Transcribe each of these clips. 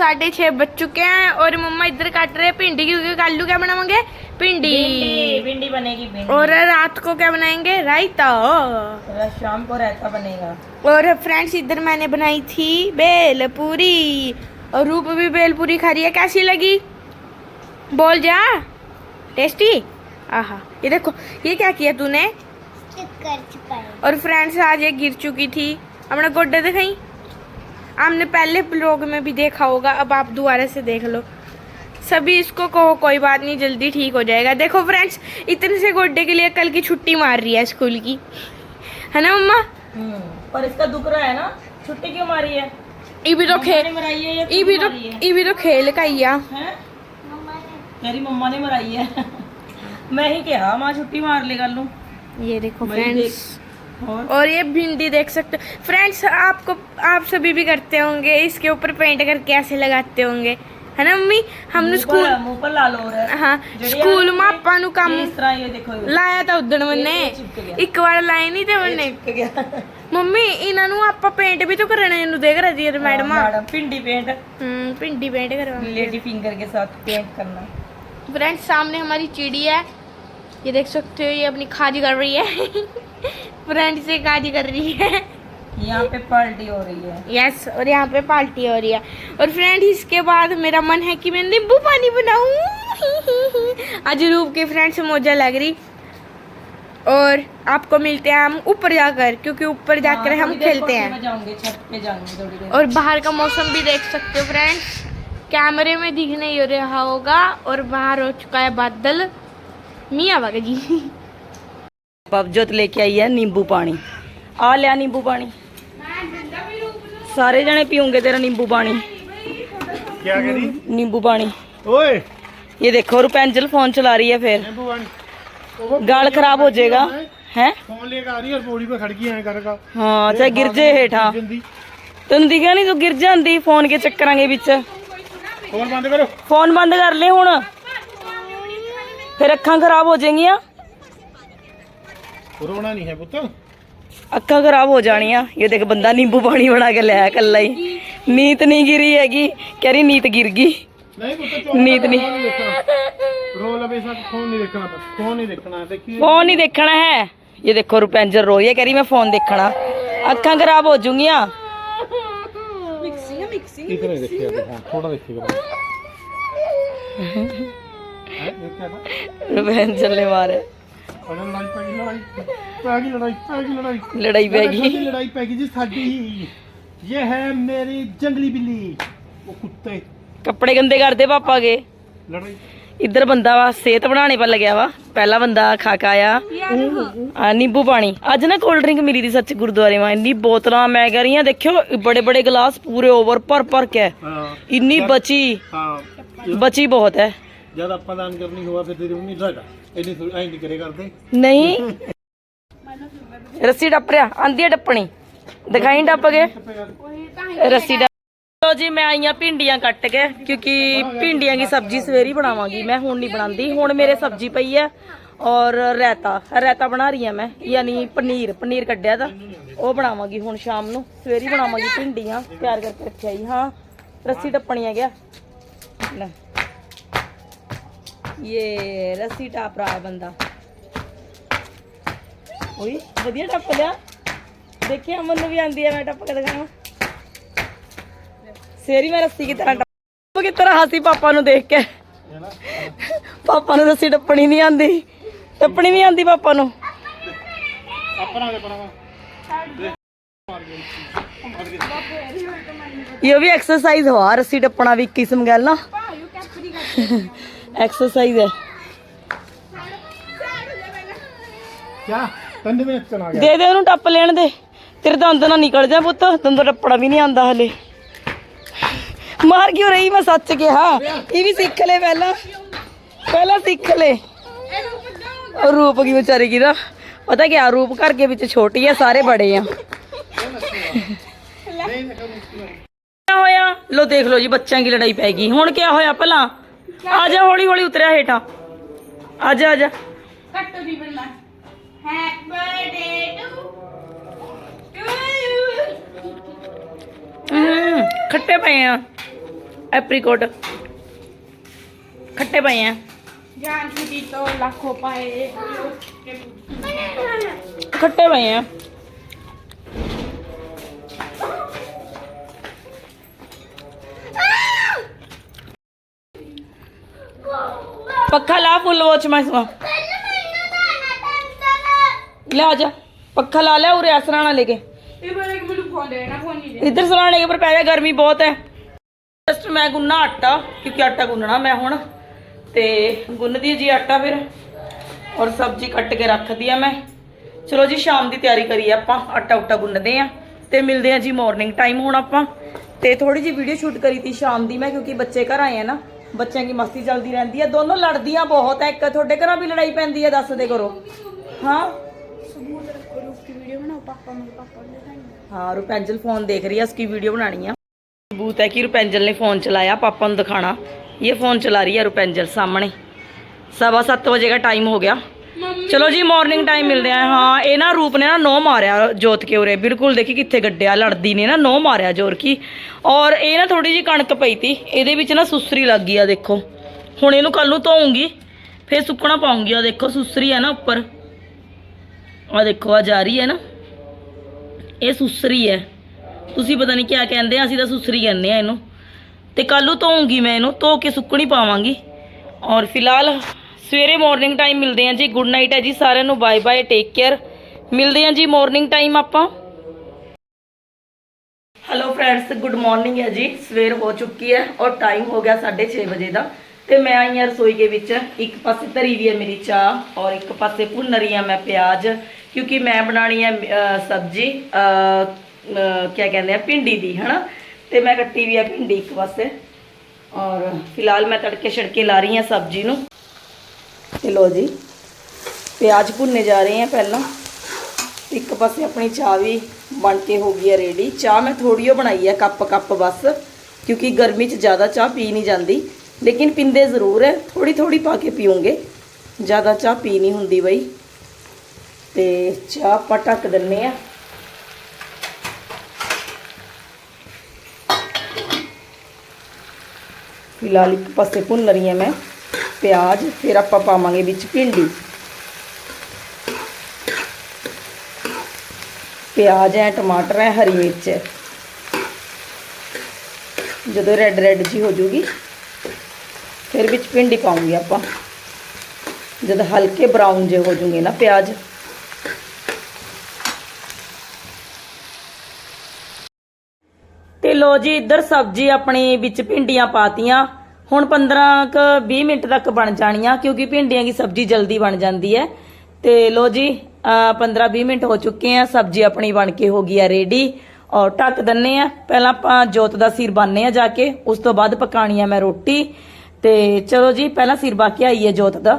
साढ़े छः बज चुके हैं और मम्मा इधर काट रहे हैं भिंडी क्योंकि आलू क्या बनाएँगे भिंडी। भिंडी बनेगी भिंडी। और रात को क्या बनाएँगे? रायता। शाम को रायता बनेगा। और फ्रेंड्स इधर मैंने बनाई थी बेल पूरी और रूप भी बेल पूरी खा रही है। कैसी लगी? बोल जा। टेस्टी? आहा ये देखो ये क्या किया तूने? और फ्रेंड्स आज ये गिर चुकी थी। अपना गोड्डे दिखाई। हमने पहले ब्लॉग में भी देखा होगा अब आप दोबारा से देख लो। सभी इसको कहो कोई बात नहीं जल्दी ठीक हो जाएगा। देखो फ्रेंड्स इतने से गोड्डे के लिए कल की छुट्टी मार रही है स्कूल की। है ना मम्मा? हम्म पर इसका दुख रहा है ना? छुट्टी क्यों मारी है? ये भी तो खेल है या भी तो ये भी तो खेल का ही हैं? मेरी मम्मा ने मराई है। मैं ही क्या माँ छुट्टी मार ले कर लूँ ये देखो फ्रेंड्स और, ये भिंडी देख सकते हो। फ्रेंड्स आपको आप सभी भी करते होंगे इसके ऊपर पेंट करके ऐसे लगाते होंगे। है ना मम्मी? हमने स्कूल हाँ स्कूल में नु काम लाया था उदन मैंने। एक बार लाए नहीं थे मैंने। मम्मी इन्हों आप पेंट भी तो करने देख रही हम्म, है मैडम। पिंडी पेंट पिंडी पेंट करवा लेडी फिंगर के साथ पेंट करना। फ्रेंड्स सामने हमारी चिड़ी है। ये देख सकते हो ये अपनी खाज कर रही है। फ्रेंड से खाजी कर रही है। यहाँ पे पार्टी हो रही है। यस yes, और यहाँ पे पार्टी हो रही है। और फ्रेंड इसके बाद मेरा मन है कि मैं नींबू पानी बनाऊँ। आज रूप के फ्रेंड से मौजा लग रही। और आपको मिलते हैं हम ऊपर जाकर क्योंकि ऊपर जाकर हाँ, हम खेलते हैं। और बाहर का मौसम भी देख सकते हो फ्रेंड्स कैमरे में दिख नहीं हो रहा होगा और बाहर हो चुका है बादल। मियाँ बागा जी। ਪਵਜੋਤ ਲੈ ਕੇ ਆਈ ਹੈ ਨਿੰਬੂ ਪਾਣੀ। ਆ ਲਿਆ ਨਿੰਬੂ ਪਾਣੀ। ਸਾਰੇ ਜਣੇ ਪੀਉਂਗੇ ਤੇਰਾ ਨਿੰਬੂ ਪਾਣੀ। ਨਿੰਬੂ ਪਾਣੀ। ਓਏ। ਇਹ ਦੇਖੋ ਰੁਪੈਂਜਲ ਫੋਨ ਚਲਾ ਰਹੀ ਹੈ ਫਿਰ। ਨਿੰਬੂ ਗਾਲ ਖਰਾਬ ਹੋ ਜਾਏਗਾ। ਹੈ? ਫੋਨ ਲੈ ਕੇ ਆ ਰਹੀ ਹੈ ਬੋੜੀ ਹਾਂ ਚਾਹੇ ਗਿਰ ਹੇਠਾਂ ਤੈਨੂੰ ਦਿਖਿਆ ਨਹੀਂ ਤੂੰ ਗਿਰ ਜਾਂਦੀ ਫੋਨ ਕੇ ਚੱਕਰਾਂਗੇ ਵਿੱਚ? ਫੋਨ ਬੰਦ ਕਰੋ। ਫੋਨ ਬੰਦ ਕਰ ਲੈ ਹੁਣ। ਫਿਰ ਅੱਖਾਂ ਖਰਾਬ ਹੋ ਜਾਣਗੀਆਂ ਰੋਣਾ ਨਹੀਂ ਹੈ ਪੁੱਤ। ਅੱਖਾਂ ਖਰਾਬ ਹੋ ਜਾਣੀਆਂ। ਇਹ ਦੇਖ ਬੰਦਾ ਨਿੰਬੂ ਪਾਣੀ ਬਣਾ ਕੇ ਲਿਆ ਕੱਲਾ ਹੀ। ਨੀਤ ਨਹੀਂ ਗਿਰੀ ਹੈਗੀ। ਕਹਿ ਰਹੀ ਨੀਤ ਗਿਰ ਗਈ। ਨੀਤ ਨਹੀਂ। ਰੋ ਲਵੇ ਸਾ ਫੋਨ ਨਹੀਂ ਦੇਖਣਾ ਫੋਨ ਨਹੀਂ ਦੇਖਣਾ। ਦੇਖੀ ਫੋਨ ਨਹੀਂ ਦੇਖਣਾ ਹੈ। ਇਹ ਦੇਖੋ ਰੁਪੈਂਜਰ ਰੋ ਹੈ ਕਹਿ ਮੈਂ ਫੋਨ ਦੇਖਣਾ। ਅੱਖਾਂ ਖਰਾਬ ਹੋ ਜੂਗੀਆਂ। ਮਿਕਸਿੰਗ ਮਿਕਸਿੰਗ ਇਤਨੇ ਦੇਖਿਆ ਥੋੜਾ ਦੇਖੀ ਰੁਪੈਂਜਰ ਨੇ ਮਾਰਿਆ। ਲੜਾਈ ਪੈ ਗਈ ਲੜਾਈ ਪੈ ਗਈ ਜੀ ਸਾਡੀ। ਇਹ ਹੈ ਮੇਰੀ ਜੰਗਲੀ ਬਿੱਲੀ। ਉਹ ਕੁੱਤੇ। ਕੱਪੜੇ ਗੰਦੇ ਕਰਦੇ ਪਾਪਾ ਕੇ। ਲੜਾਈ। ਇੱਧਰ ਬੰਦਾ ਵਾ ਸਿਹਤ ਬਣਾਣੇ ਪਰ ਲੱਗਿਆ ਵਾ। ਪਹਿਲਾ ਬੰਦਾ ਖਾ ਕੇ ਆਇਆ। ਆ ਨਿੰਬੂ ਪਾਣੀ। ਅੱਜ ਨਾ ਕੋਲਡ ਡਰਿੰਕ ਮਿਲੀ ਦੀ ਸੱਚ ਗੁਰਦੁਆਰੇ ਵਾਂ। ਇੰਨੀ ਬੋਤਲਾਂ ਮੈਂ ਕਹ ਰਹੀ ਆ ਦੇਖਿਓ ਬੜੇ ਬੜੇ ਗਲਾਸ ਪੂਰੇ ਓਵਰ ਭਰ ਭਰ ਕੇ। ਇੰਨੀ ਬਚੀ। ਬਚੀ ਬਹੁਤ ਹੈ। ਜਦ ਆਪਾਂ ਦਾਨ ਕਰਨੀ ਹੋਵਾ ਫਿਰ ਤੇਰੀ ਉਮੀਦ ਸਾਡਾ ਇੰਨੀ ਥੋੜੀ ਐਂ ਨਹੀਂ ਕਰੇ ਕਰਦੇ। ਨਹੀਂ। ਰੱਸੀ ਟੱਪ ਰਿਆ ਆਂਦੀ ਆ ਟੱਪਣੀ। ਦਿਖਾਈ ਟੱਪ ਕੇ ਰੱਸੀ ਟੱਪ ਲੋ ਜੀ, ਮੈਂ ਆਈਆਂ ਭਿੰਡੀਆਂ ਕੱਟ ਕੇ, ਕਿਉਂਕਿ ਭਿੰਡੀਆਂ ਦੀ ਸਬਜ਼ੀ ਸਵੇਰੀ ਬਣਾਵਾਂਗੀ। ਮੈਂ ਹੁਣ ਨਹੀਂ ਬਣਾਉਂਦੀ ਹੁਣ ਮੇਰੇ ਸਬਜ਼ੀ ਪਈ ਹੈ ਔਰ ਰਾਇਤਾ। ਰਾਇਤਾ ਬਣਾ ਰਹੀ ਹਾਂ ਮੈਂ। ਯਾਨੀ ਪਨੀਰ। ਪਨੀਰ ਕੱਢਿਆ ਦਾ ਉਹ ਬਣਾਵਾਂਗੀ ਹੁਣ ਸ਼ਾਮ ਨੂੰ। ਸਵੇਰੀ ਬਣਾਵਾਂਗੀ ਭਿੰਡੀਆਂ। ਤਿਆਰ ਕਰਕੇ ਰੱਖਿਆ ਜੀ। ਹਾਂ। ਰੱਸੀ ਟੱਪਣੀ ਆ। ਗਿਆ ਲੈ। ਇਹ ਰੱਸੀ ਟਾਪ ਰਹਾ ਹੈ ਬੰਦਾ। ਓਏ ਵਧੀਆ ਟੱਪ ਲਿਆ। ਦੇਖਿਆ ਅਮਨ ਨੂੰ ਵੀ ਆਂਦੀ ਹੈ ਮੈਂ ਟੱਪ ਕੇ ਦਿਖਾਵਾਂ। ਸੇਰੀ ਮੈਂ ਰੱਸੀ ਕੀ ਤਰ੍ਹਾਂ ਟੱਪ ਕੀ ਤਰ੍ਹਾਂ ਹੱਸੀ ਪਾਪਾ ਨੂੰ ਦੇਖ ਕੇ। ਪਾਪਾ ਨੂੰ ਰੱਸੀ ਟੱਪਣੀ ਨਹੀਂ ਆਂਦੀ। ਟੱਪਣੀ ਨਹੀਂ ਆਂਦੀ ਪਾਪਾ ਨੂੰ। ਆਪਣਾ ਦੇ ਪਰਾਂ ਇਹ ਵੀ ਐਕਸਰਸਾਈਜ਼ ਹੋਆ ਰੱਸੀ ਟੱਪਣਾ ਵੀ ਇੱਕ ਕਿਸਮ ਗੱਲ ਨਾ। ਐਕਸਰਸਾਈਜ਼ ਹੈ। ਕਿਆ? ਕੰਡੇ ਵਿੱਚ ਚਲਾ ਗਿਆ। ਦੇ ਦੇ ਉਹਨੂੰ ਟੱਪ ਲੈਣ ਦੇ। ਤੇਰੇ ਦੰਦ ਨਾ ਨਿਕਲ ਜਾ ਪੁੱਤ। ਦੰਦ ਟੱਪੜਾ ਵੀ ਨਹੀਂ ਆਂਦਾ ਹਲੇ। ਮਾਰ ਕਿਉਂ ਰਹੀ ਮੈਂ ਸੱਚ ਕਿਹਾ? ਇਹ ਵੀ ਸਿੱਖ ਲੈ ਪਹਿਲਾਂ। ਪਹਿਲਾਂ ਸਿੱਖ ਲੈ। ਰੂਪ ਕੀ ਵਿਚਾਰੀ ਕੀ ਪਤਾ ਕਿ ਆ ਰੂਪ ਘਰ ਦੇ ਵਿੱਚ ਛੋਟੀ ਆ ਸਾਰੇ ਬੜੇ ਆ। ਹੋਇਆ? ਲੋ ਦੇਖ ਲੋ ਜੀ ਬੱਚਿਆਂ ਦੀ ਲੜਾਈ ਪੈ ਗਈ। ਹੁਣ ਕੀ ਹੋਇਆ ਭਲਾ? आजा हौली हौली उतरिया हेठा। आजा आजा। हम्म, खट्टे पे हैं। एप्रीकोट। खट्टे पे हैं। जान पाए। पे हैं। ਪੱਖਾ ਲਾ ਫੁੱਲ ਵਾਚ ਮੈਂ ਸੁਆ ਲੈ ਆ ਜਾ ਪੱਖਾ ਲਾ ਲੈ ਉਰੇ ਆਸਰਾਣਾ ਲੈ ਕੇ। ਇਹ ਬੋਲੇ ਕਿ ਮੈਨੂੰ ਫੋਨ ਦੇਣਾ ਫੋਨ ਨਹੀਂ ਦੇ ਇੱਧਰ ਸਰਾਣੇ ਕੇ ਪਰ ਪੈ ਜਾ ਗਰਮੀ ਬਹੁਤ ਹੈ। ਜਸਟ ਮੈਂ ਗੁੰਨਾ ਆਟਾ ਕਿਉਂਕਿ ਆਟਾ ਗੁੰਨਣਾ ਮੈਂ ਹੁਣ। ਤੇ ਗੁੰਨਦੀ ਜੀ ਆਟਾ ਫਿਰ ਔਰ ਸਬਜ਼ੀ ਕੱਟ ਕੇ ਰੱਖਦੀ ਆ ਮੈਂ। ਚਲੋ ਜੀ ਸ਼ਾਮ ਦੀ ਤਿਆਰੀ ਕਰੀਏ ਆਪਾਂ ਆਟਾ ਉਟਾ ਗੁੰਨਦੇ ਆ। ਤੇ ਮਿਲਦੇ ਆ ਜੀ ਮਾਰਨਿੰਗ ਟਾਈਮ ਹੁਣ ਆਪਾਂ। ਤੇ ਥੋੜੀ ਜੀ ਵੀਡੀਓ ਸ਼ੂਟ ਕਰੀ ਤੀ ਸ਼ਾਮ ਦੀ ਮੈਂ ਕਿਉਂਕਿ ਬੱਚੇ ਘਰ ਆਏ ਆ ਨਾ। ਬੱਚਿਆਂ ਦੀ ਮਸਤੀ ਚੱਲਦੀ ਰਹਿੰਦੀ ਹੈ। ਦੋਨੋਂ ਲੜਦੀਆਂ ਬਹੁਤ ਹੈ। ਇੱਕ ਤੁਹਾਡੇ ਘਰਾਂ ਵੀ ਲੜਾਈ ਪੈਂਦੀ ਹੈ ਦੱਸ ਕਰੋ। ਹਾਂ? ਹਾਂ ਰੁਪੈਂਜਲ ਫੋਨ ਦੇਖ ਰਹੀ ਹੈ ਉਸकी ਵੀਡੀਓ ਬਣਾਣੀ ਹੈ ਸਬੂਤ ਹੈ ਕਿ ਰੁਪੈਂਜਲ ਨੇ ਫੋਨ ਚਲਾਇਆ ਪਾਪਾ ਨੂੰ ਦਿਖਾਣਾ ਇਹ ਫੋਨ ਚਲਾ ਰਹੀ ਹੈ ਰੁਪੈਂਜਲ ਸਾਹਮਣੇ। ਸਵਾ 7 ਵਜੇ ਦਾ ਟਾਈਮ ਹੋ ਗਿਆ। ਚਲੋ ਜੀ ਮਾਰਨਿੰਗ ਟਾਈਮ ਮਿਲਦੇ ਆ। ਹਾਂ, ਇਹ ਨਾ ਰੂਪ ਨੇ ਨਾ ਨੋ ਮਾਰਿਆ ਜੋਤ ਕੇ ਉਰੇ। ਬਿਲਕੁਲ ਦੇਖੀ ਕਿੱਥੇ ਗੱਡਿਆ, ਲੜਦੀ ਨੇ ਨਾ ਨੋ ਮਾਰਿਆ ਜੋਰ ਕੀ। ਔਰ ਇਹ ਨਾ ਥੋੜੀ ਜੀ ਕਣਕ ਪਈ ਤੀ। ਇਹਦੇ ਵਿੱਚ ਨਾ ਸੁਸਰੀ ਲੱਗ ਗਈ ਆ, ਦੇਖੋ। ਹੁਣ ਇਹਨੂੰ ਕੱਲ ਨੂੰ ਧੋਉਂਗੀ ਫੇਰ ਸੁੱਕਣਾ ਪਾਉਂਗੀ ਆ ਦੇਖੋ, ਸੁਸਰੀ ਹੈ ਨਾ ਉੱਪਰ। ਆ ਦੇਖੋ ਆ ਜਾ ਰਹੀ ਹੈ ਨਾ। ਇਹ ਸੁਸਰੀ ਹੈ। ਤੁਸੀਂ ਪਤਾ ਨਹੀਂ ਕਿਆ ਕਹਿੰਦੇ ਆ, ਅਸੀਂ ਤਾਂ ਸੁਸਰੀ ਕਹਿੰਦੇ ਆ ਇਹਨੂੰ। ਤੇ ਕੱਲ ਨੂੰ ਧੋਉਂਗੀ ਮੈਂ ਇਹਨੂੰ, ਧੋ ਕੇ ਸੁੱਕਣੀ ਪਾਵਾਂਗੀ। ਔਰ ਫਿਲਹਾਲ ਸਵੇਰੇ ਮਾਰਨਿੰਗ ਟਾਈਮ ਮਿਲਦੇ ਆ ਜੀ। ਗੁੱਡ ਨਾਈਟ ਹੈ ਜੀ ਸਾਰਿਆਂ ਨੂੰ। ਬਾਏ ਬਾਏ ਟੇਕ ਕੇਅਰ ਮਿਲਦੇ ਆ ਜੀ ਮਾਰਨਿੰਗ ਟਾਈਮ ਆਪਾਂ। ਹੈਲੋ ਫਰੈਂਡਸ ਗੁੱਡ ਮਾਰਨਿੰਗ ਹੈ ਜੀ। ਸਵੇਰ ਹੋ ਚੁੱਕੀ ਹੈ ਔਰ ਟਾਈਮ ਹੋ ਗਿਆ 6:30 ਵਜੇ ਦਾ। ਤੇ ਮੈਂ ਆਈ ਹਾਂ ਰਸੋਈ ਦੇ ਵਿੱਚ। ਇੱਕ ਪਾਸੇ ਧਰੀ ਵੀ ਹੈ ਮੇਰੀ ਚਾਹ ਔਰ ਇੱਕ ਪਾਸੇ ਭੁੰਨ ਰਹੀ ਹਾਂ ਮੈਂ ਪਿਆਜ਼। ਕਿਉਂਕਿ ਮੈਂ ਬਣਾਣੀ ਹੈ ਸਬਜ਼ੀ ਅਹ, ਕਿਆ ਕਹਿੰਦੇ ਆ ਭਿੰਡੀ ਦੀ ਹਨਾ? ਤੇ ਮੈਂ ਕੱਟੀ ਵੀ ਆ ਭਿੰਡੀ ਇੱਕ ਪਾਸੇ। ਔਰ ਫਿਲਹਾਲ ਮੈਂ ਤੜਕੇ ਛੜਕੇ ਲਾ ਰਹੀ ਹਾਂ ਸਬਜ਼ੀ ਨੂੰ। ਤੇ ਲੋ ਜੀ, ਪਿਆਜ਼ ਭੁੰਨੇ ਜਾ ਰਹੇ ਆ ਪਹਿਲਾਂ। ਇੱਕ ਪਾਸੇ ਆਪਣੀ ਚਾਹ ਵੀ ਬਣ ਕੇ ਹੋ ਗਈ ਹੈ ਰੈਡੀ ਚਾਹ ਮੈਂ ਥੋੜੀ ਓ ਬਣਾਈ ਹੈ, ਕੱਪ ਕੱਪ ਬਸ, ਕਿਉਂਕਿ ਗਰਮੀ 'ਚ ਜ਼ਿਆਦਾ ਚਾਹ ਪੀ ਨਹੀਂ ਜਾਂਦੀ। ਲੇਕਿਨ ਪਿੰਦੇ ਜ਼ਰੂਰ ਹੈ ਥੋੜੀ ਥੋੜੀ ਪਾ ਕੇ ਪੀਉਂਗੇ ਜ਼ਿਆਦਾ ਚਾਹ ਪੀ ਨਹੀਂ ਹੁੰਦੀ ਬਈ। ਤੇ ਚਾਹ ਆਪਾਂ ਢੱਕ ਦਿੰਨੇ ਆ। ਫਿਲਹਾਲ ਇੱਕ ਪਾਸੇ ਭੁੰਨ ਰਹੀ ਹਾਂ ਮੈਂ। ਪਿਆਜ਼, ਫਿਰ ਆਪਾਂ ਪਾਵਾਂਗੇ ਵਿੱਚ ਭਿੰਡੀ। ਪਿਆਜ਼ ਹੈ ਟਮਾਟਰ ਹੈ ਹਰੀ ਮਿਰਚ ਹੈ ਜਦੋਂ ਰੈੱਡ ਰੈੱਡ ਜੀ ਹੋ ਜੂਗੀ, ਫਿਰ ਵਿੱਚ ਭਿੰਡੀ ਪਾਉਂਗੇ ਆਪਾਂ। ਜਦ ਹਲਕੇ ਬਰਾਊਨ ਜੇ ਹੋ ਜੂਗੇ ਨਾ ਪਿਆਜ਼। ਤੇ ਲੋ ਜੀ, ਇੱਧਰ ਸਬਜ਼ੀ ਆਪਣੀ ਵਿੱਚ ਭਿੰਡੀਆਂ ਪਾਤੀਆਂ। ਹੁਣ 15 ਕ 20 ਮਿੰਟ ਤੱਕ ਬਣ ਜਾਣੀਆਂ, ਕਿਉਂਕਿ ਭਿੰਡੀਆਂ ਦੀ ਸਬਜ਼ੀ ਜਲਦੀ ਬਣ ਜਾਂਦੀ ਹੈ। ਤੇ ਲੋ ਜੀ 15 20 ਮਿੰਟ ਹੋ ਚੁੱਕੇ ਆ, ਸਬਜ਼ੀ ਆਪਣੀ ਬਣ ਕੇ ਹੋ ਗਈ ਆ ਰੈਡੀ ਔਰ ਢੱਕ ਦਿੰਨੇ ਆ। ਪਹਿਲਾਂ ਆਪਾਂ ਜੋਤ ਦਾ ਸਿਰ ਬੰਨਨੇ ਆ ਜਾ ਕੇ, ਉਸ ਤੋਂ ਬਾਅਦ ਪਕਾਣੀ ਆ ਮੈਂ ਰੋਟੀ। ਤੇ ਚਲੋ ਜੀ, ਪਹਿਲਾਂ ਸਿਰ ਬਾ ਕੇ ਆਈ ਹੈ ਜੋਤ ਦਾ।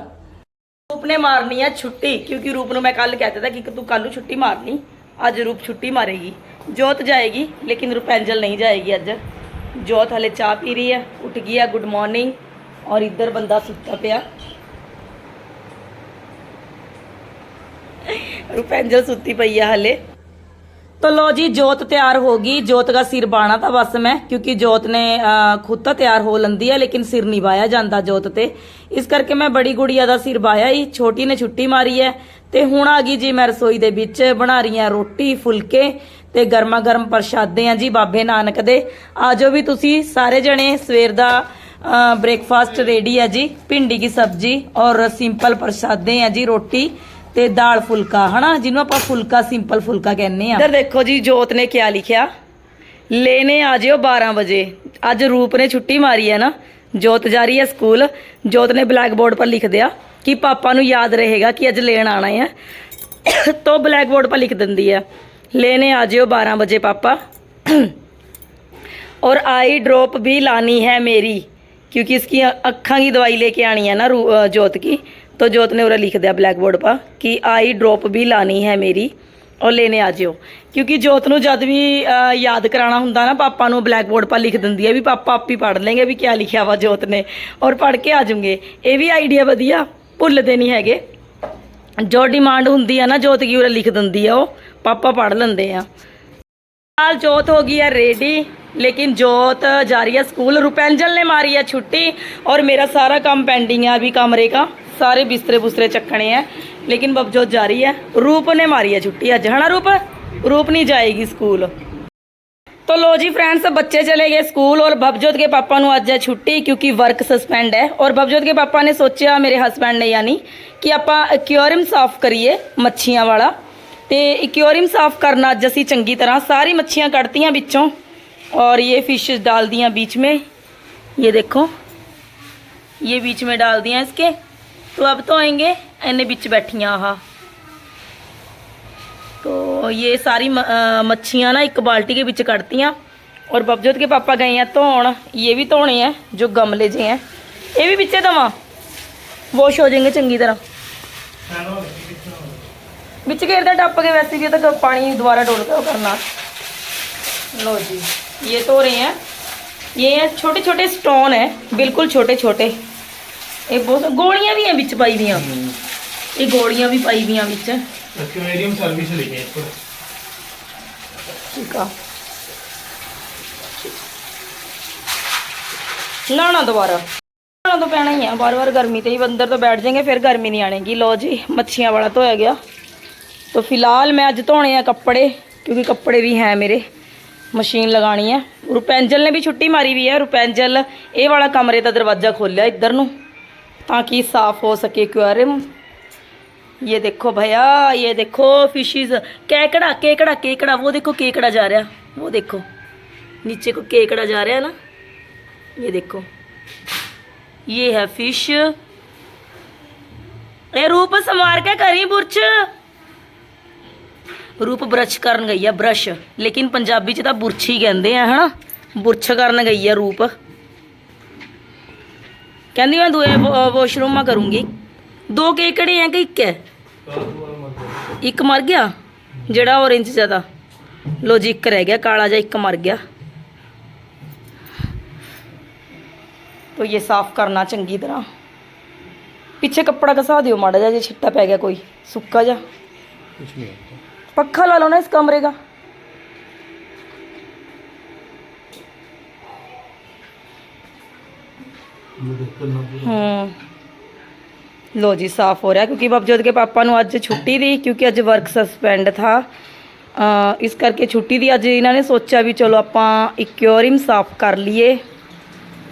ਰੂਪ ਨੇ ਮਾਰਨੀ ਆ ਛੁੱਟੀ, ਕਿਉਂਕਿ ਰੂਪ ਨੂੰ ਮੈਂ ਕੱਲ ਕਹਿ ਦਿੱਤਾ ਕਿ ਤੂੰ ਕੱਲ ਨੂੰ ਛੁੱਟੀ ਮਾਰਨੀ, ਅੱਜ ਰੂਪ ਛੁੱਟੀ ਮਾਰੇਗੀ। ਜੋਤ ਜਾਏਗੀ, ਲੇਕਿਨ ਰੁਪੈਂਜਲ ਨਹੀਂ ਜਾਏਗੀ ਅੱਜ। ਜੋਤ ਹਲੇ ਚਾਹ ਪੀ ਰਹੀ ਹੈ ਉੱਠ ਗਈ ਹੈ ਗੁੱਡ ਮਾਰਨਿੰਗ ਔਰ ਇੱਧਰ ਬੰਦਾ ਸੁੱਤਾ ਪਿਆ ਰੁਪੈਂਜਲ ਸੁੱਤੀ ਪਈ ਆ ਹਲੇ तो लो जी जोत तैयार होगी जोत का सिर बाना था बस मैं क्योंकि जोत ने अ, खुद तो तैयार हो लंदी है लेकिन सिर नहीं बाया ਜਾਂਦਾ ਜੋਤ ਤੇ ਇਸ ਕਰਕੇ ਮੈਂ ਬੜੀ ਗੁੜੀਆ ਦਾ ਸਿਰ ਬਾਇਆ ਹੀ ਛੋਟੀ ਨੇ ਛੁੱਟੀ ਮਾਰੀ ਹੈ ਤੇ ਹੁਣ ਆ ਗਈ ਜੀ ਮੈਂ ਰਸੋਈ ਦੇ ਵਿੱਚ ਬਣਾ ਰਹੀ ਹਾਂ ਰੋਟੀ ਫੁਲਕੇ ਤੇ ਗਰਮਾ ਗਰਮ ਪ੍ਰਸ਼ਾਦੇ ਆ ਜੀ ਬਾਬੇ ਨਾਨਕ ਦੇ। ਆਜੋ ਵੀ ਤੁਸੀਂ ਸਾਰੇ ਜਣੇ ਸਵੇਰ ਦਾ ਬ੍ਰੇਕਫਾਸਟ ਰੈਡੀ ਹੈ ਜੀ, ਭਿੰਡੀ ਦੀ ਸਬਜ਼ੀ ਔਰ ਸਿੰਪਲ ਪ੍ਰਸ਼ਾਦੇ ਆ ਜੀ, ਰੋਟੀ ਤੇ ਦਾਲ ਫੁਲਕਾ, ਹਨਾ? ਜਿਹਨੂੰ ਆਪਾਂ ਫੁਲਕਾ ਸਿੰਪਲ ਫੁਲਕਾ ਕਹਿੰਦੇ ਆ। ਇੱਧਰ ਦੇਖੋ ਜੀ, ਜੋਤ ਨੇ ਕਿਆ ਲਿਖਿਆ? ਲੈਨੇ ਆ ਜਿਓ 12 ਵਜੇ। ਅੱਜ ਰੂਪ ਨੇ ਛੁੱਟੀ ਮਾਰੀ ਹੈ ਨਾ? ਜੋਤ ਜਾ ਰਹੀ ਹੈ ਸਕੂਲ। ਜੋਤ ਨੇ ਬਲੈਕ ਬੋਰਡ ਪਰ ਲਿਖ ਦਿਆ ਕਿ ਪਾਪਾ ਨੂੰ ਯਾਦ ਰਹੇਗਾ ਕਿ ਅੱਜ ਲੈਣ ਆਣਾ ਹੈ। ਤੋਂ ਬਲੈਕ ਬੋਰਡ ਪਰ ਲਿਖ ਦਿੰਦੀ ਹੈ। लेने आ जियो 12 बजे पापा और आई ड्रॉप भी लानी है मेरी क्योंकि इसकी अखा की दवाई लेके आनी है ना रू- अ, जोत की तो जोत ने उरा लिख दिया ब्लैक बोर्ड पर कि आई ड्रॉप भी लानी है मेरी ਔਰ ਲੈਣੇ ਆ ਜਿਓ ਕਿਉਂਕਿ ਜੋਤ ਨੂੰ ਜਦ ਵੀ ਅ, ਯਾਦ ਕਰਾਉਣਾ ਹੁੰਦਾ ਨਾ ਪਾਪਾ ਨੂੰ ਬਲੈਕ ਬੋਰਡ 'ਪਰ ਲਿਖ ਦਿੰਦੀ ਹੈ ਵੀ ਪਾਪਾ ਆਪ ਹੀ ਪੜ੍ਹ ਲੈਂਗੇ ਵੀ ਕੀ ਲਿਖਿਆ ਵਾ ਜੋਤ ਨੇ ਔਰ ਪੜ੍ਹ ਕੇ ਆ ਜਾਊਂਗੇ ਇਹ ਵੀ ਆਈਡੀਆ ਵਧੀਆ ਭੁੱਲਦੇ ਨਹੀਂ ਹੈਗੇ ਜੋ ਡਿਮਾਂਡ ਹੁੰਦੀ ਆ ਨਾ ਜੋਤ ਕੀ ਉਰੇ ਲਿਖ ਦਿੰਦੀ ਆ ਉਹ पापा पढ़ लेंगे ਆ फ़िलहाल जोत हो गई है रेडी, लेकिन जोत जा रही है स्कूल। रुपेंजल ने मारी है छुट्टी, और मेरा सारा काम पेंडिंग है अभी कमरे का सारे बिस्तरे बुस्तरे चखने हैं, लेकिन बब जोत जा रही है। रूप ने मारी है छुट्टी अज है ना रूप? रूप नहीं जाएगी स्कूल। तो लो जी फ्रेंड्स बच्चे चले गए स्कूल, और भवजोत के पापा नु अज है छुट्टी, क्योंकि वर्क सस्पेंड है। और भवजोत के पापा ने सोचा मेरे हस्बैंड ने यानी कि आप क्योरम साफ़ करिए मच्छियाँ वाला। ਤੇ ਐਕਿਊਰੀਅਮ ਸਾਫ਼ ਕਰਨਾ ਅੱਜ ਅਸੀਂ ਚੰਗੀ ਤਰ੍ਹਾਂ ਸਾਰੀ ਮੱਛੀਆਂ ਕੱਢਤੀਆਂ ਵਿੱਚੋਂ और ये फिश डाल दिया बीच में ये देखो ये बीच में डाल दिया इसके तो अब तो आएंगे इन्हें बीच बैठियां आहा तो ये सारी म- अ, मच्छियाँ ना एक बाल्टी के बीच कटतियाँ और बबजोत के पापा गए हैं धोन ये भी धोने हैं जो गमले जे हैं ये भी पीछे दवा वॉश हो जाएंगे चंगी तरह ਵਿੱਚ ਘੇਰਦਾ ਟੱਪ ਕੇ ਵੈਸੇ ਵੀ ਇਹ ਤਾਂ ਪਾਣੀ ਦੁਬਾਰਾ ਡੋਲ ਕੇ ਉਹ ਕਰਨਾ लो जी ये तो रहे हैं ये है छोटे छोटे स्टोन है बिल्कुल छोटे छोटे ये बहुत गोलियां भी हैं बिच पाई हुई ये गोलियां भी पाई हुई बिच एक्वेरियम सर्विस लिखे इस पर ठीक है नहाना दोबारा नहाना तो पैना ही है बार बार गर्मी ते ही अंदर तो बैठ जाएंगे फिर गर्मी नहीं आनेगी लो जी मच्छियाँ वाला धोया गया तो फिलहाल मैं अज धोने हैं कपड़े क्योंकि कपड़े भी हैं मेरे मशीन लगानी है रुपेंजल ने भी छुट्टी मारी हुई है रुपेंजल ये वाला कमरे का दरवाज़ा खोलिया इधर ਨੂੰ ਤਾਂ ਕਿ ਸਾਫ਼ ਹੋ ਸਕੇ एक्वेरियम ये देखो भैया ये देखो फिशेस केकड़ा केकड़ा केकड़ा वो देखो केकड़ा जा रहा वो देखो नीचे को केकड़ा जा रहा है ना ये देखो ये है फिश ए रूप समार के करी बुरछ ਰੂਪ ਬ੍ਰਸ਼ ਕਰਨ ਗਈ ਆ, ਬਰਸ਼। ਲੇਕਿਨ ਪੰਜਾਬੀ ਚ ਤਾਂ ਬੁਰਛੀ ਕਹਿੰਦੇ ਆ, ਹਨਾ? ਬੁਰਛ ਕਰਨ ਗਈ ਆ ਰੂਪ। ਕਹਿੰਦੀ ਮੈਂ ਦੂਏ ਵਾਸ਼ਰੂਮ ਕਰੂੰਗੀ। ਦੋ ਕੇਕੜੇ ਆ ਕਿ ਇੱਕ ਹੈ? ਇੱਕ ਮਰ ਗਿਆ? ਜਿਹੜਾ ਔਰੇਂਜ ਜ਼ਿਆਦਾ ਲੋ ਜੀ, ਇੱਕ ਰਹਿ ਗਿਆ, ਕਾਲਾ ਜਿਹਾ ਇੱਕ ਮਰ ਗਿਆ। ਤੋ ਇਹ ਸਾਫ਼ ਕਰਨਾ ਚੰਗੀ ਤਰ੍ਹਾਂ। ਪਿੱਛੇ ਕੱਪੜਾ ਘਸਾ ਦਿਓ ਮਾੜਾ ਜਿਹਾ, ਜੇ ਛਿੱਟਾ ਪੈ ਗਿਆ ਕੋਈ, ਸੁੱਕਾ ਜਾ ਕੁਝ ਨਹੀਂ पक्खा ला लो ना इस कमरे का ये देख कर ना पूरा ਹੂੰ ਲੋ ਜੀ ਸਾਫ਼ ਹੋ ਰਿਹਾ ਕਿਉਂਕਿ ਬਬਜੋਤ ਕੇ ਪਾਪਾ ਨੂੰ ਅੱਜ ਛੁੱਟੀ ਦੀ ਕਿਉਂਕਿ ਅੱਜ ਵਰਕ ਸਸਪੈਂਡ ਥਾ ਅ, ਇਸ ਕਰਕੇ ਛੁੱਟੀ ਦੀ ਅੱਜ ਇਹਨਾਂ ਨੇ ਸੋਚਿਆ ਵੀ ਚਲੋ ਆਪਾਂ ਇਕਿਉਰਿਮ ਸਾਫ਼ ਕਰ ਲਈਏ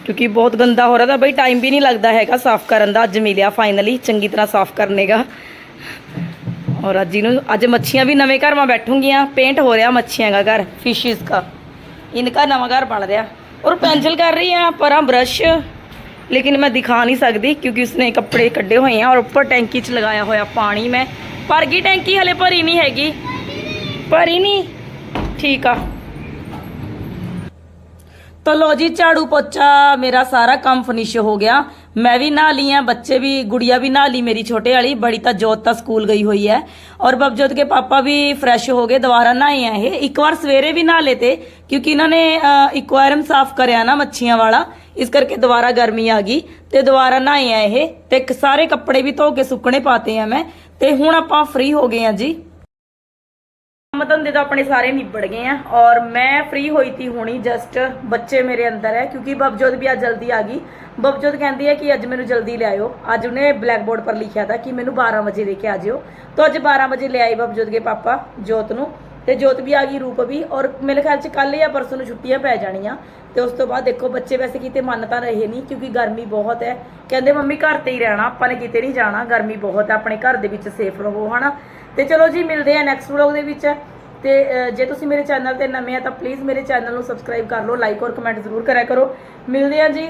ਕਿਉਂਕਿ ਬਹੁਤ ਗੰਦਾ ਹੋ ਰਿਹਾ ਤਾਂ ਬਈ ਟਾਈਮ ਵੀ ਨਹੀਂ ਲੱਗਦਾ ਹੈਗਾ ਸਾਫ਼ ਕਰਨ ਦਾ ਅੱਜ ਮਿਲਿਆ ਫਾਈਨਲੀ ਚੰਗੀ ਤਰ੍ਹਾਂ ਸਾਫ਼ ਕਰਨੇ ਦਾ ਔਰ ਅੱਜ ਇਹਨੂੰ ਅੱਜ ਮੱਛੀਆਂ ਵੀ ਨਵੇਂ ਘਰ ਮਾ ਬੈਠੂਗੀਆਂ ਪੇਂਟ ਹੋ ਰਿਹਾ ਮੱਛੀਆਂ ਦਾ ਘਰ ਫਿਸ਼ਿਸ ਦਾ ਇਨਕਾ ਨਵਾਂ ਘਰ ਬਣ ਰਿਹਾ ਔਰ ਪੈਂਚਲ ਕਰ ਰਹੀ ਆ ਪਰਾਂ ਬ੍ਰਸ਼ ਲੇਕਿਨ ਮੈਂ ਦਿਖਾ ਨਹੀਂ ਸਕਦੀ ਕਿਉਂਕਿ ਉਸਨੇ ਕੱਪੜੇ ਕੱਢੇ ਹੋਏ ਆ ਔਰ ਉੱਪਰ ਟੈਂਕੀ 'ਚ ਲਗਾਇਆ ਹੋਇਆ ਪਾਣੀ ਮੈਂ ਭਰ ਗਈ ਟੈਂਕੀ ਹਲੇ ਭਰੀ ਨਹੀਂ ਹੈਗੀ ਭਰੀ ਨਹੀਂ ਠੀਕ ਆ तो लो जी झाड़ू पोछा मेरा सारा काम फिनिश हो गया मैं भी नहा ली हैं बच्चे भी गुड़िया भी नहा ली मेरी छोटे वाली बड़ी ਤਾਂ ਜੋਤ ਤਾਂ ਸਕੂਲ ਗਈ ਹੋਈ ਹੈ ਔਰ ਬਬਜੋਤ ਕੇ ਪਾਪਾ ਵੀ ਫਰੈਸ਼ ਹੋ ਗਏ ਦੁਬਾਰਾ ਨਹਾਏ ਆ ਇਹ ਇੱਕ ਵਾਰ ਸਵੇਰੇ ਵੀ ਨਹਾ ਲਏ ਤੇ ਕਿਉਂਕਿ ਇਹਨਾਂ ਨੇ ਇਕੁਆਇਰਮ ਸਾਫ਼ ਕਰਿਆ ਨਾ ਮੱਛੀਆਂ ਵਾਲਾ ਇਸ ਕਰਕੇ ਦੁਬਾਰਾ ਗਰਮੀ ਆ ਗਈ ਤੇ ਦੁਬਾਰਾ ਨਹਾਏ ਆ ਇਹ ਤੇ ਇੱਕ ਸਾਰੇ ਕੱਪੜੇ ਵੀ ਧੋ ਕੇ ਸੁੱਕਣੇ ਪਾਤੇ ਆ ਮੈਂ ਤੇ ਹੁਣ ਆਪਾਂ ਫ੍ਰੀ ਹੋ ਗਏ ਆ ਜੀ ਕੰਮ ਤਾਂ ਆਪਣੇ ਸਾਰੇ ਨਿਬੜ ਗਏ ਆ ਔਰ ਮੈਂ ਫ੍ਰੀ ਹੋਈ ਤੀ ਹੁਣੀ ਜਸਟ ਬੱਚੇ ਮੇਰੇ ਅੰਦਰ ਹੈ, ਕਿਉਂਕਿ ਬਬਜੋਤ ਵੀ ਅੱਜ ਜਲਦੀ ਆ ਗਈ। ਬਬਜੋਤ ਕਹਿੰਦੀ ਹੈ ਕਿ ਅੱਜ ਮੈਨੂੰ ਜਲਦੀ ਲੈ ਅੱਜ ਉਹਨੇ ਬਲੈਕ ਬੋਰਡ ਪਰ ਲਿਖਿਆ था ਕਿ ਮੈਨੂੰ 12 ਵਜੇ ਲੈ ਕੇ ਆ ਜਿਓ। ਤਾਂ ਅੱਜ 12 ਵਜੇ ਲੈ ਆਈ ਬਬਜੋਤ ਕੇ ਪਾਪਾ, ਜੋਤ ਨੂੰ। ਤੇ ਜੋਤ ਵੀ ਆ ਗਈ, ਰੂਪ ਵੀ। ਔਰ ਮੇਰੇ ਖਿਆਲ ਚ ਕੱਲ ਜਾਂ ਪਰਸੋਂ ਨੂੰ ਛੁੱਟੀਆਂ ਪੈ ਜਾਣੀਆਂ। ਤੇ ਉਸ ਤੋਂ ਬਾਅਦ ਦੇਖੋ, ਬੱਚੇ ਵੈਸੇ ਕਿਤੇ ਮੰਨ ਤਾਂ ਰਹੇ ਨਹੀਂ ਕਿਉਂਕਿ ਗਰਮੀ ਬਹੁਤ ਹੈ। ਕਹਿੰਦੇ ਮੰਮੀ ਘਰ ਤੇ ਹੀ ਰਹਿਣਾ, ਆਪਾਂ ਨੇ ਕਿਤੇ ਨਹੀਂ ਜਾਣਾ। ਗਰਮੀ ਬਹੁਤ ਹੈ, ਆਪਣੇ ਘਰ ਦੇ ਵਿੱਚ ਸੇਫ ਰਹੋ, ਹਨਾ? ਤੇ ਚਲੋ ਜੀ, ਮਿਲਦੇ ਆ ਨੈਕਸਟ ਵਲੌਗ ਦੇ ਵਿੱਚ। ਤੇ ਜੇ ਤੁਸੀਂ ਮੇਰੇ ਚੈਨਲ ਤੇ ਨਵੇਂ ਆ ਤਾਂ ਪਲੀਜ਼ ਮੇਰੇ ਚੈਨਲ ਨੂੰ ਸਬਸਕ੍ਰਾਈਬ ਕਰ ਲਓ ਲਾਈਕ ਔਰ ਕਮੈਂਟ ਜ਼ਰੂਰ ਕਰਿਆ ਕਰੋ। ਮਿਲਦੇ ਆ ਜੀ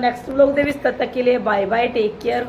ਨੈਕਸਟ ਵਲੌਗ ਦੇ ਵਿੱਚ, ਤਦ ਤੱਕ ਕੇ ਲਈ ਬਾਏ ਬਾਏ ਟੇਕ ਕੇਅਰ